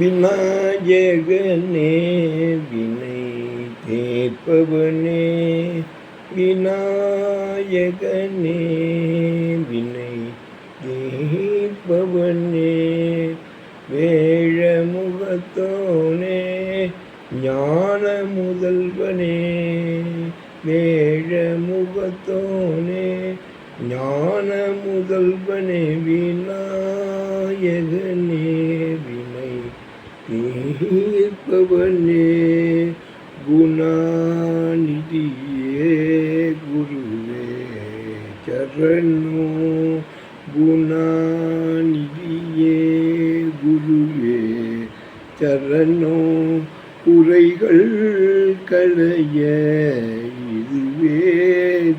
விநாயகனே வினை தேர்ப்பவனே. விநாயகனே வினை தீர்ப்பவனே. வேழமுகத்தோனே ஞான முதல்வனே வேழமுகத்தோனே ஞான முதல்வனே விநாயகனே தீர்ப்பவனே குணாநிதியே குருவே சரணோ குணாநிதியே குருவே சரணோ குறைகள் களைய இதுவே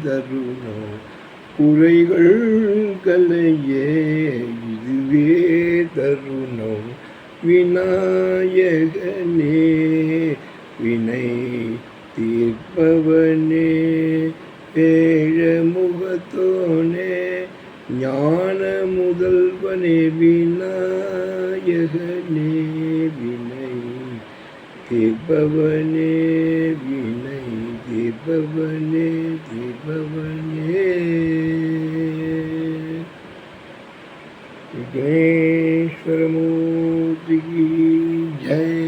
தருணம் குறைகள் களைய இதுவே தருணம் விநாயகனே வினை தீர்ப்பவனே ஏழமுகத்தோனே ஞான முதல்வனே விநாயகனே வினை தீர்ப்பவனே வினை தீர்ப்பவனே தீர்ப்பவனே. વિઘ્નેશ્વર મૂર્તિ જય